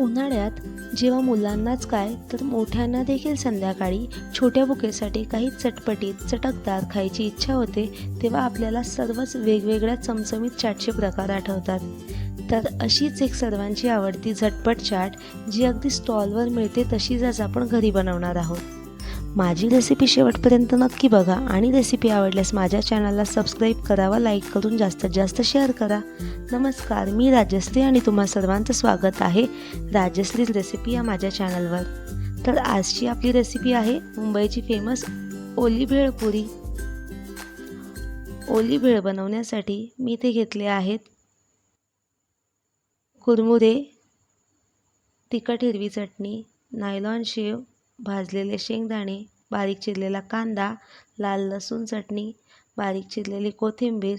उन्हाळ्यात जेव्हा मुलांनाच काय तर मोठ्यांना देखील संध्याकाळी छोट्या बुकेसाठी काही चटपटीत चटकदार खायची इच्छा होते तेव्हा आपल्याला सर्वच वेगवेगळ्या चमचमीत चाटचे प्रकार आठवतात. तर अशीच एक सर्वांची आवडती झटपट चाट जी अगदी स्टॉलवर मिळते तशीच आज आपण घरी बनवणार आहोत. माझी रेसिपी शेवटपर्यंत नक्की बघा आणि रेसिपी आवडल्यास माझ्या चॅनलला सबस्क्राईब करा व लाईक करून जास्तीत जास्त शेअर करा. नमस्कार मी राजश्री आणि तुम्हा सर्वांचं स्वागत आहे राजश्रीज रेसिपी या माझ्या चॅनलवर तर आजची आपली रेसिपी आहे मुंबईची फेमस ओली भेळपुरी ओली भेळ बनवण्यासाठी मी ते घेतले आहेत कुरमुरे तिखट हिरवी चटणी नायलॉन शेव भाजलेले शेंगदाणे बारीक चिरलेला कांदा लाल लसूण चटणी बारीक चिरलेली कोथिंबीर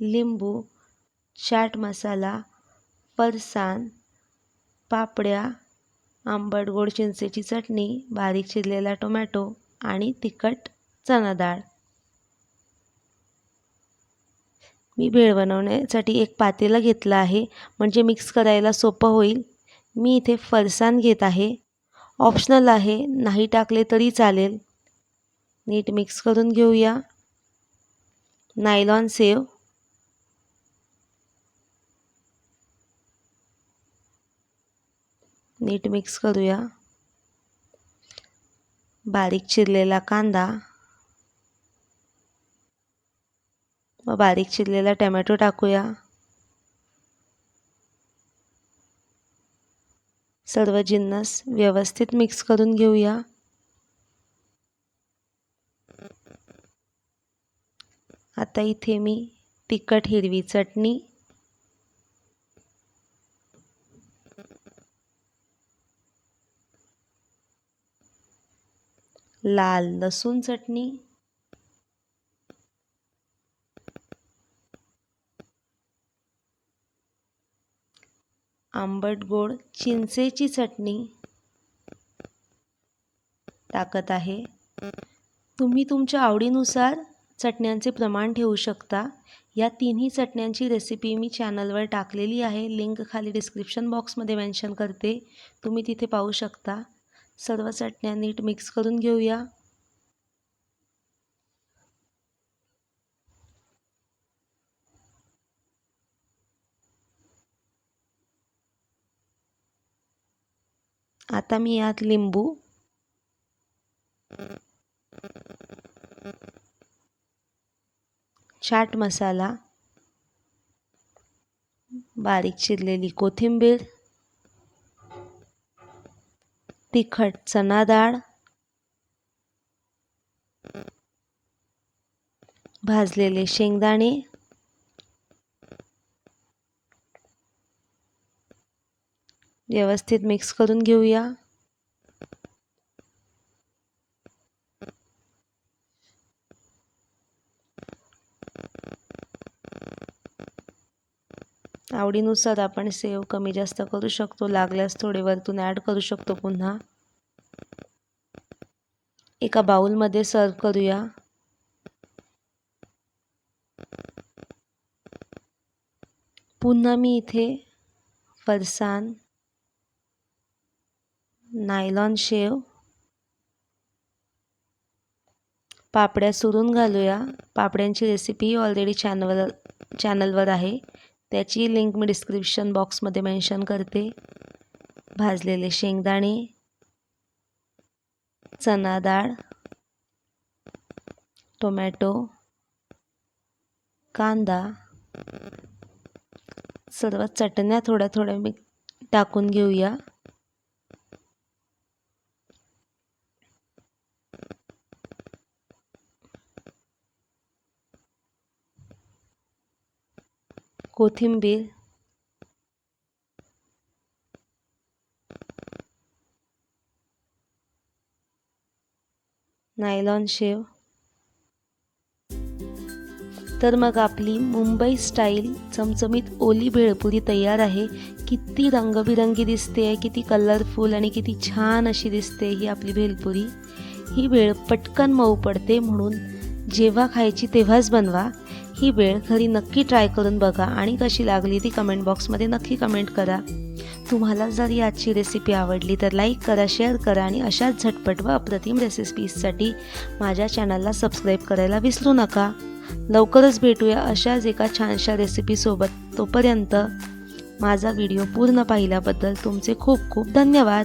लिंबू चाट मसाला फरसाण पापड्या आंबट गोड चिंचेची चटणी बारीक चिरलेला टोमॅटो आणि तिखट चणा डाळ. मी भेळ बनवण्यासाठी एक पातेलं घेतलं आहे म्हणजे मिक्स करायला सोपं होईल. मी इथे फरसाण घेत आहे. ऑप्शनल आहे. नाही टाकले तरी चालेल. नीट मिक्स करून घेऊया. Nylon save. नीट मिक्स करूया. बारीक चिरलेला कांदा. व बारीक चिरलेला टमॅटो टाकूया. सर्व जिन्नस व्यवस्थित मिक्स करून घेऊया. आता इथे मी तिखट हिरवी चटणी लाल लसूण चटणी आंबट गोड चिंचेची चटणी टाकत आहे. तुम्ही तुमच्या आवडीनुसार चटण्यांचे प्रमाण ठेवू शकता. या तिन्ही चटण्यांची रेसिपी मी चॅनलवर टाकलेली आहे. लिंक खाली डिस्क्रिप्शन बॉक्समध्ये मेन्शन करते. तुम्ही तिथे पाहू शकता. सर्व चटण्या नीट मिक्स करून घेऊया. आता मी यात लिंबू. चाट मसाला. बारीक चिरलेली कोथिंबीर. तिखट चणा डाळ. भाजलेले शेंगदाणे. व्यवस्थित मिक्स करून घेऊया. आवडीनुसार आपण सेव कमी जास्त करू शकतो. लागल्यास थोडे वरतून ॲड करू शकतो पुन्हा. एका बाउलमध्ये सर्व करूया. पुन्हा मी इथे फरसाण नायलॉन शेव. पापड्या सुरून घालूया. पापड्यांची रेसिपी ऑलरेडी चॅनल चॅनलवर आहे. त्याची लिंक मी डिस्क्रिप्शन बॉक्समध्ये मेन्शन करते. भाजलेले शेंगदाणे चना डाळ टोमॅटो कांदा सर्व चटण्या थोड्या थोड्या मी टाकून घेऊया. कोथिंबीर. नायलॉन शेव. तर मग आपली मुंबई स्टाईल चमचमीत ओली भेळपुरी तयार आहे. किती रंगबिरंगी दिसते किती कलरफुल आणि किती छान अशी दिसते ही आपली भेलपुरी ही भेळ पटकन मऊ पडते म्हणून जेव्हा खायची तेव्हाच बनवा. ही वेळ घरी नक्की ट्राय करून बघा आणि कशी लागली ती कमेंट बॉक्समध्ये नक्की कमेंट करा. तुम्हाला जर याची रेसिपी आवडली तर लाईक करा शेअर करा आणि अशाच झटपट व अप्रतिम रेसिपीजसाठी माझ्या चॅनलला सबस्क्राईब करायला विसरू नका. लवकरच भेटूया अशाच एका छानशा रेसिपीसोबत तोपर्यंत माझा व्हिडिओ पूर्ण पाहिल्याबद्दल तुमचे खूप खूप धन्यवाद.